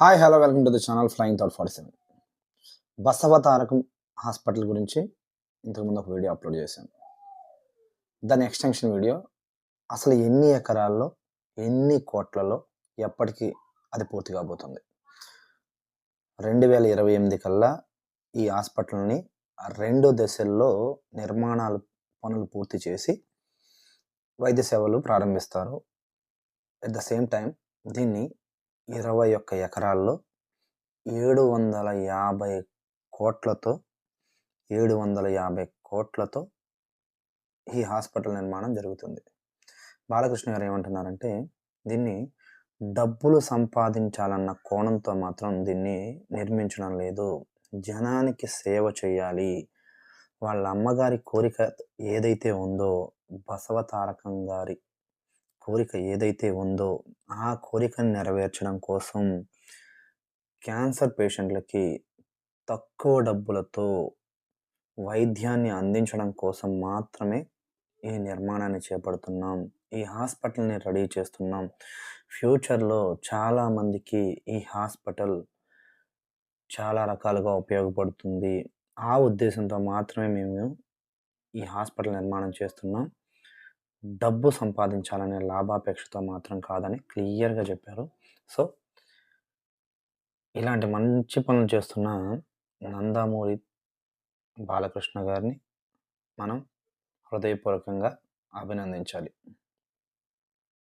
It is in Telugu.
Hi hello welcome to the channel Flying Thought forty seven Basavatarakam hospital గురించి ఇంతకుముందు ఒక వీడియో అప్లోడ్ చేశాను దాని ఎక్స్టెన్షన్ వీడియో అసలు ఎన్ని ఎకరాల్లో ఎన్ని కోట్లలో ఎప్పటికీ అది పూర్తి కాబోతుంది? రెండు వేల ఇరవై ఎనిమిది కల్లా ఈ హాస్పిటల్ని రెండు దశల్లో నిర్మాణాలు పనులు పూర్తి చేసి వైద్య సేవలు ప్రారంభిస్తారు. ఎట్ ద సేమ్ టైం దీన్ని ఇరవై ఒక్క ఎకరాల్లో ఏడు వందల యాభై కోట్లతో ఏడు వందల యాభై కోట్లతో ఈ హాస్పిటల్ నిర్మాణం జరుగుతుంది. బాలకృష్ణ గారు ఏమంటున్నారంటే దీన్ని డబ్బులు సంపాదించాలన్న కోణంతో మాత్రం దీన్ని నిర్మించడం లేదు. జనానికి సేవ చేయాలి. వాళ్ళ అమ్మగారి కోరిక ఏదైతే ఉందో బసవతారకం గారి కోరిక ఏదైతే ఉందో ఆ కోరికను నెరవేర్చడం కోసం క్యాన్సర్ పేషెంట్లకి తక్కువ డబ్బులతో వైద్యాన్ని అందించడం కోసం మాత్రమే ఈ నిర్మాణాన్ని చేపడుతున్నాం. ఈ హాస్పిటల్ని రెడీ చేస్తున్నాం. ఫ్యూచర్లో చాలామందికి ఈ హాస్పిటల్ చాలా రకాలుగా ఉపయోగపడుతుంది. ఆ ఉద్దేశంతో మాత్రమే మేము ఈ హాస్పిటల్ నిర్మాణం చేస్తున్నాం. డబ్బు సంపాదించాలనే లాభాపేక్షతో మాత్రం కాదని క్లియర్గా చెప్పారు. సో ఇలాంటి మంచి పనులు చేస్తున్న నందమూరి బాలకృష్ణ గారిని మనం హృదయపూర్వకంగా అభినందించాలి.